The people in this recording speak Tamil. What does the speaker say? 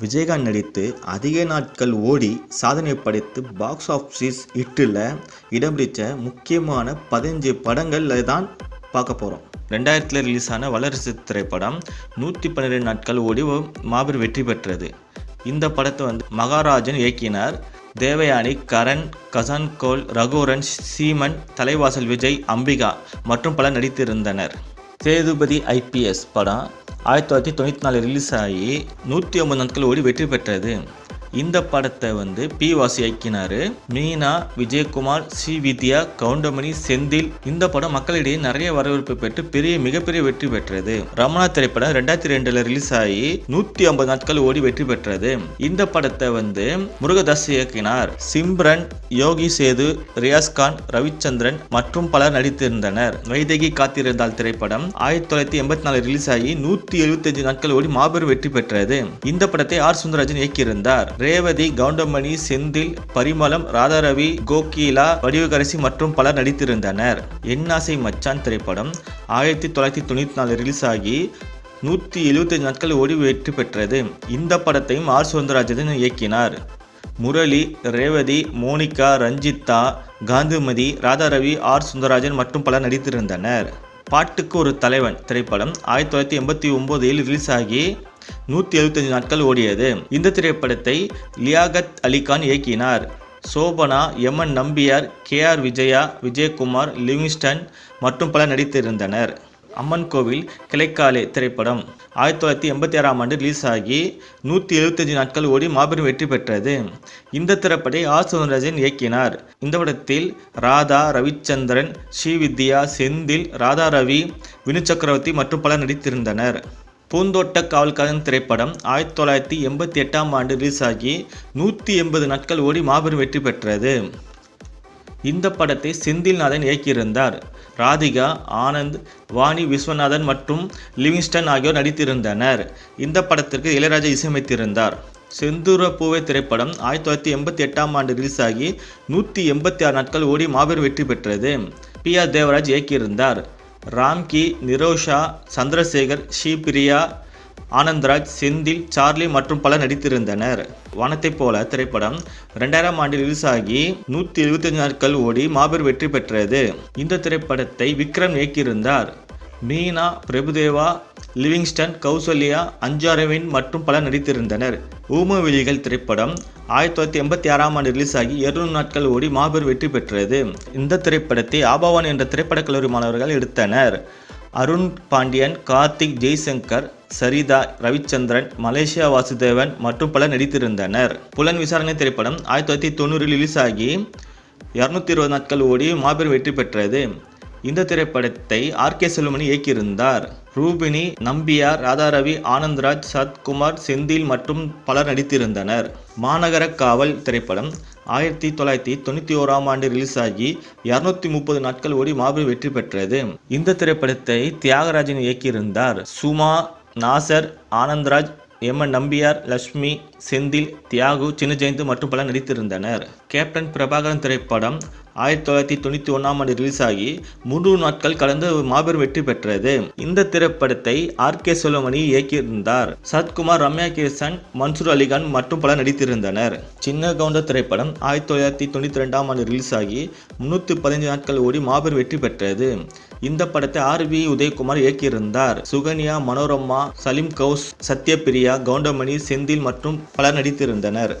விஜயகாந்த் நடித்து அதிக நாட்கள் ஓடி சாதனை படைத்து பாக்ஸ் ஆஃபீஸ் ஹிட்டில் இடம் பிடிச்ச முக்கியமான பதினஞ்சு படங்களில் தான் பார்க்க போகிறோம் ரெண்டாயிரத்தில் ரிலீஸான வளரசு வல்லரசு திரைப்படம் நூற்றி பன்னிரெண்டு நாட்கள் ஓடி மாபெரும் வெற்றி பெற்றது. இந்த படத்தை வந்து மகாராஜன் இயக்கினார். தேவயானி கரண் கசான்கோல் ரகுரன் சீமன் தலைவாசல் விஜய் அம்பிகா மற்றும் பலர் நடித்திருந்தனர். சேதுபதி ஐபிஎஸ் படம் ஆயிரத்தி தொள்ளாயிரத்தி தொண்ணூற்றி நாலு ரிலீஸ் ஆகி நூற்றி ஐம்பது நாட்கள் ஓடி வெற்றி பெற்றது. இந்த படத்தை வந்து பி வாசி இயக்கினார். மீனா விஜயகுமார் சி வித்யா கவுண்டமணி செந்தில். இந்த படம் மக்களிடையே நிறைய வரவேற்பு பெற்று பெரிய மிகப்பெரிய வெற்றி பெற்றது. ரமணா திரைப்படம் ரெண்டாயிரத்தி ரெண்டுல ரிலீஸ் ஆகி நூற்றி ஐம்பது நாட்கள் ஓடி வெற்றி பெற்றது. இந்த படத்தை வந்து முருகதாஸ் இயக்கினார். சிம்ரன் யோகி சேது ரியாஸ்கான் ரவிச்சந்திரன் மற்றும் பலர் நடித்திருந்தனர். வைதகி காத்திருந்தால் திரைப்படம் ஆயிரத்தி தொள்ளாயிரத்தி எண்பத்தி நாலு ரிலீஸ் ஆகி நூற்றி எழுபத்தஞ்சு நாட்கள் ஓடி மாபெரும் வெற்றி பெற்றது. இந்த படத்தை ஆர் சுந்தரராஜன் இயக்கியிருந்தார். ரேவதி கவுண்டமணி செந்தில் பரிமளம் ராதாரவி கோகிலா வடிவகரசி மற்றும் பலர் நடித்திருந்தனர். என்னாசை மச்சான் திரைப்படம் ஆயிரத்தி தொள்ளாயிரத்தி தொண்ணூற்றி நாலு ரிலீஸ் ஆகி நூற்றி எழுபத்தஞ்சு நாட்கள் ஓடி வெற்றி பெற்றது. இந்த படத்தையும் ஆர். சுந்தரராஜன் இயக்கினார். Murali Revathi Monica Ranjitha Gandhimathi Radharavi R. Sundararajan மற்றும் பலர் நடித்திருந்தனர். பாட்டுக்கு ஒரு தலைவன் திரைப்படம் ஆயிரத்தி தொள்ளாயிரத்தி எண்பத்தி ஒம்போதில் ரிலீஸ் ஆகி நூற்றி எழுபத்தஞ்சு நாட்கள் ஓடியது. இந்த திரைப்படத்தை லியாகத் அலிகான் இயக்கினார். Shobana M N Nambiar K R Vijaya Vijayakumar Livingston மற்றும் பலர் நடித்திருந்தனர். அம்மன் கோவில் கிளைக்காலே திரைப்படம். ஆயிரத்தி தொள்ளாயிரத்தி எண்பத்தி ஆறாம் ஆண்டு ரிலீஸ் ஆகி நூற்றி எழுபத்தஞ்சு நாட்கள் ஓடி மாபெரும் வெற்றி பெற்றது. இந்த திரைப்படை ஆர். சுந்தரராஜன் இயக்கினார். இந்த படத்தில் ராதா ரவிச்சந்திரன் ஸ்ரீவித்யா செந்தில் ராதா ரவி வினு சக்கரவர்த்தி மற்றும் பலர் நடித்திருந்தனர். பூந்தோட்ட காவல்காரன் திரைப்படம் ஆயிரத்தி தொள்ளாயிரத்தி எண்பத்தி எட்டாம் ஆண்டு ரிலீஸ் ஆகி நூற்றி எண்பது நாட்கள் ஓடி மாபெரும் வெற்றி பெற்றது. இந்த படத்தை செந்தில்நாதன் இயக்கியிருந்தார். ராதிகா ஆனந்த் வாணி விஸ்வநாதன் மற்றும் லிவிங்ஸ்டன் ஆகியோர் நடித்திருந்தனர். இந்த படத்திற்கு இளையராஜா இசையமைத்திருந்தார். செந்தூர பூவை திரைப்படம் ஆயிரத்தி தொள்ளாயிரத்தி எண்பத்தி எட்டாம் ஆண்டு ரிலீஸ் ஆகி நூற்றி எண்பத்தி ஆறு நாட்கள் ஓடி மாபெரும் வெற்றி பெற்றது. பி ஆர் தேவராஜ் இயக்கியிருந்தார். ராம்கி நிரோஷா சந்திரசேகர் ஸ்ரீபிரியா ஆனந்த்ராஜ் செந்தில் சார்லி மற்றும் பலர் நடித்திருந்தனர். வானத்தைப் போல திரைப்படம் ரெண்டாயிரம் ஆண்டில் ரிலீஸ் ஆகி நூற்றி எழுபத்தஞ்சு நாட்கள் ஓடி மாபெரும் வெற்றி பெற்றது. இந்த திரைப்படத்தை விக்ரம் இயக்கியிருந்தார். மீனா பிரபுதேவா லிவிங்ஸ்டன் கௌசல்யா அஞ்சாரவின் மற்றும் பலர் நடித்திருந்தனர். ஊமவெளிகள் திரைப்படம் ஆயிரத்தி தொள்ளாயிரத்தி எண்பத்தி ஆறாம் ஆண்டு ரிலீஸ் ஆகி இருநூறு நாட்கள் ஓடி மாபெரும் வெற்றி பெற்றது. இந்த திரைப்படத்தை ஆபாவான் என்ற திரைப்படக் கல்லூரி மாணவர்கள் எடுத்தனர். அருண் பாண்டியன் கார்த்திக் ஜெய்சங்கர் சரிதா ரவிச்சந்திரன் மலேசியா வாசுதேவன் மற்றும் பலர் நடித்திருந்தனர். புலன் விசாரணை திரைப்படம் ஆயிரத்தி தொள்ளாயிரத்தி தொண்ணூறில் ரிலீஸ் ஆகி இரநூத்தி இருபது நாட்கள் ஓடி மாபெரும் வெற்றி பெற்றது. இந்த திரைப்படத்தை ஆர் கே செல்வமணி இயக்கியிருந்தார். ரூபினி நம்பியார் ராதாரவி ஆனந்த்ராஜ் சத்குமார் செந்தில் மற்றும் பலர் நடித்திருந்தனர். மாநகர காவல் திரைப்படம் ஆயிரத்தி தொள்ளாயிரத்தி தொண்ணூற்றி ஓராம் ஆண்டு ரிலீஸ் ஆகி இரநூத்தி முப்பது நாட்கள் ஓடி மாபெரும் வெற்றி பெற்றது. இந்த திரைப்படத்தை தியாகராஜன் இயக்கியிருந்தார். சுமா நாசர் ஆனந்த்ராஜ் எம் என் நம்பியார் லட்சுமி செந்தில் தியாகு சின்ன ஜெயந்த் மற்றும் பலர் நடித்திருந்தனர். கேப்டன் பிரபாகரன் திரைப்படம் ஆயிரத்தி தொள்ளாயிரத்தி தொண்ணூற்றி ஒன்றாம் ஆண்டு ரிலீஸ் ஆகி மூன்று நாட்கள் கலந்து மாபெரும் வெற்றி பெற்றது. இந்த திரைப்படத்தை ஆர். கே. செல்வமணி இயக்கியிருந்தார். சத்குமார் ரம்யா கிருஷ்ணன் மன்சூர் அலிகான் மற்றும் பலர் நடித்திருந்தனர். சின்ன கவுண்டர் திரைப்படம் ஆயிரத்தி தொள்ளாயிரத்தி தொண்ணூற்றி ரெண்டாம் ஆண்டு ரிலீஸ் ஆகி முன்னூற்றி பதினைந்து நாட்கள் ஓடி மாபெரும் வெற்றி பெற்றது. இந்த படத்தை ஆர். வி. உதயகுமார் இயக்கியிருந்தார். சுகன்யா மனோரமா சலீம் கவுஸ் சத்யபிரியா கவுண்டமணி செந்தில் மற்றும் பலர் நடித்திருந்தனர்.